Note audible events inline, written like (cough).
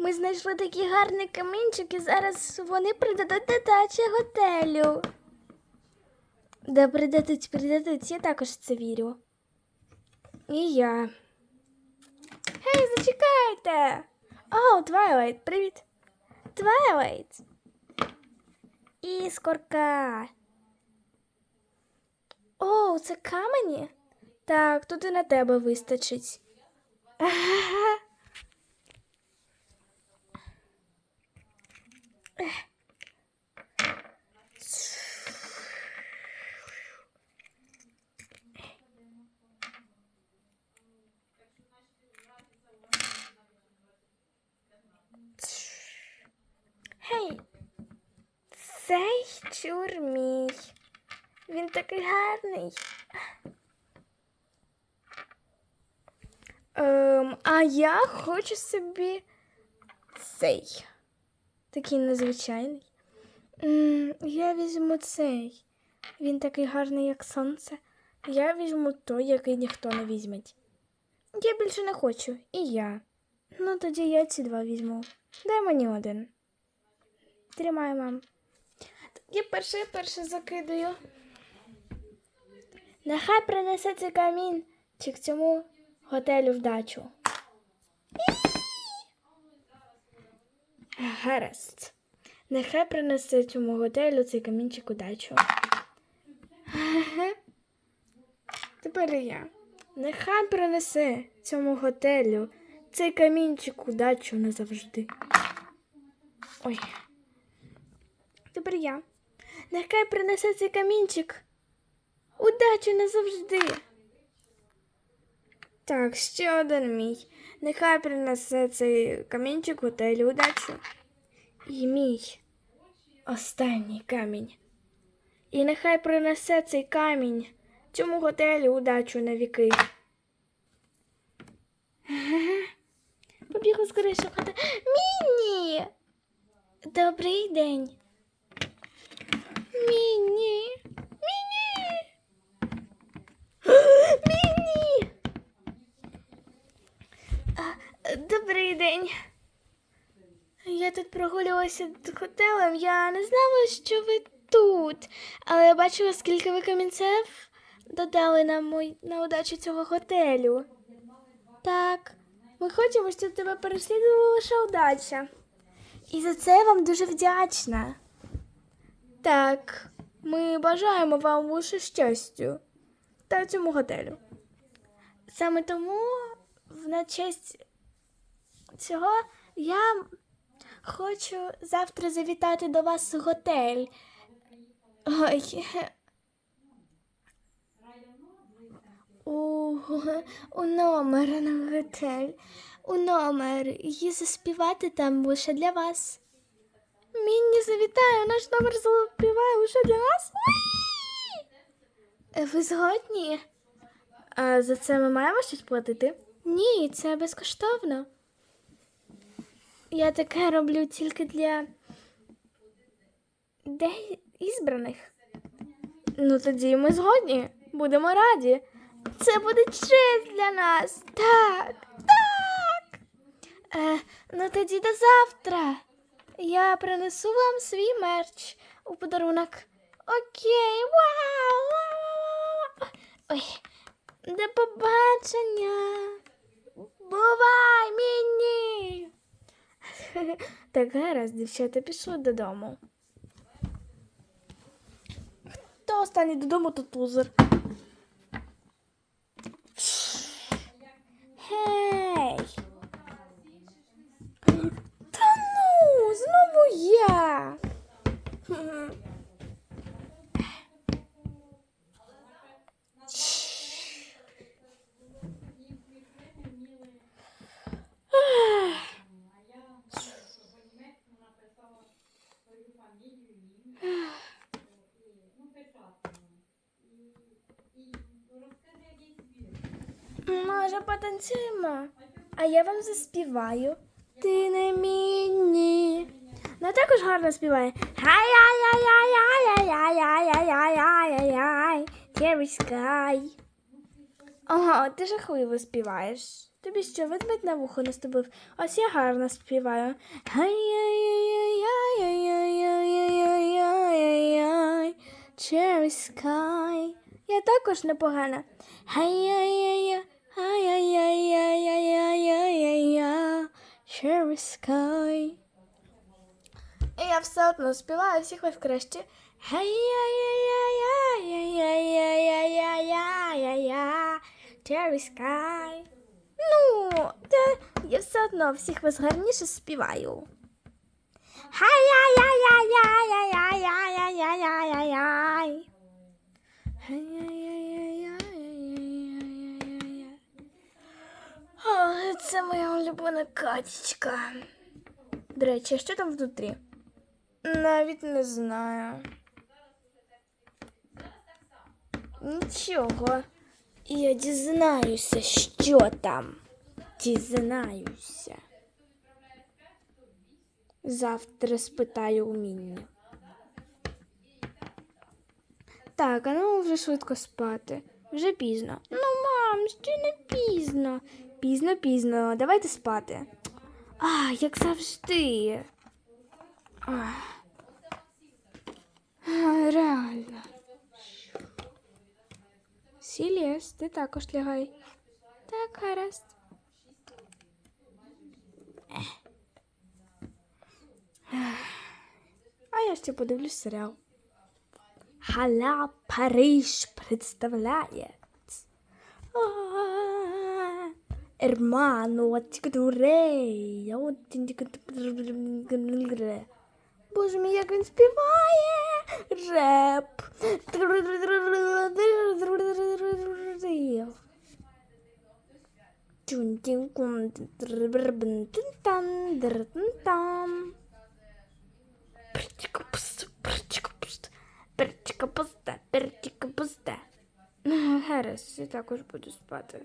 ми знайшли такі гарні камінчики. Зараз вони придадуть до дачі готелю. Да придадуть, придадуть, я також це вірю. І я. Гей, зачекайте! О, Твайлайт, привіт! Твайлайт! Іскорка! О, це камені? Так, тут і на тебе вистачить. Цей чур мій. Він такий гарний. Ем, а я хочу собі цей. Такий незвичайний. Я візьму цей. Він такий гарний, як сонце. Я візьму той, який ніхто не візьме. Я більше не хочу. І я. Ну, тоді я ці два візьму. Дай мені один. Тримай, мам. Я перше, перше закидаю. Нехай принесе цей камінь чи к цьому готелю вдачу. Гаразд. Нехай принесе цьому готелю цей камінчик удачу. Тепер я. Нехай принесе цьому готелю цей камінчик удачу назавжди. Ой. Тепер я. Нехай принесе цей камінчик. Удачу назавжди. Так, ще один мій. Нехай принесе цей камінчик готелю удачу. І мій останній камінь. І нехай принесе цей камінь цьому готелю удачу на віки. Побігу скоріше в. Міні! Добрий день. Міні. Міні. Міні. А, Добрий день. Я тут прогулювалася готелем. Я не знала, що ви тут, але я бачила, скільки ви камінців додали на, мой, на удачу цього готелю. Так, ми хочемо, щоб тебе переслідувала лише удача. І за це я вам дуже вдячна. Так, ми бажаємо вам лише щастя та цьому готелю. Саме тому, на честь цього, я хочу завтра завітати до вас в готель. Ой. У, у номер на готель. У номер. І заспівати там лише для вас. Мінні завітає, наш номер заспіває лише для вас. Ви згодні? А за це ми маємо щось платити? Ні, це безкоштовно. Я таке роблю тільки для де ізбраних. Ну тоді ми згодні. Будемо раді. Це буде честь для нас. Так, так. Е, ну тоді до завтра. Я принесу вам свій мерч у подарунок. Окей, вау! вау. Ой, до побачення. Бувай, міні. (laughs) Так, гаразд, дівчата, пішли додому. Хто останній додому, то тузер. Гей! Та ну, знову я. Може, потанцюємо? А я вам заспіваю. Ти не міні. Ну також гарно співає. Хай-яй-яй-яй-яй-яй-яй-яй-яй-яй-яй. Sky. Ага, ти жахливо співаєш. Тобі що, ведмедь на вухо наступив? Ось я гарно співаю. Ай-яй-яй-яй-яй-яй-яй-яй-яй. Cherry sky. Я також непогана. Ай-яй-яй-яй, ай-яй-яй-яй-яй-яй-яй-яй. Cherry sky. І я все одно співаю всіх вас краще. Ай-яй-яй-яй-яй-яй-яй-яй-яй-яй-яй. Cherry sky. Ну, я все одно всіх вас гарніше співаю. Це моя улюблена Катічка. До речі, а что там внутрі? Навіть не знаю. Ничего, Я дізнаюся, что там. Дізнаюся. Завтра спитаю у Мінні. Так, а ну вже швидко спати. Вже пізно. Ну, мам, ще не пізно. Пізно, пізно. Давайте спати. А, як завжди. А, реально. Сілєс, ти також лягай. Так, гаразд. А я ще подивлюсь серіал. Халя Париж представляє. Ерману, тікадурей. Боже мій, як він співає. Реп. Тюн-тін-кун. Перчика зараз я також буду спати.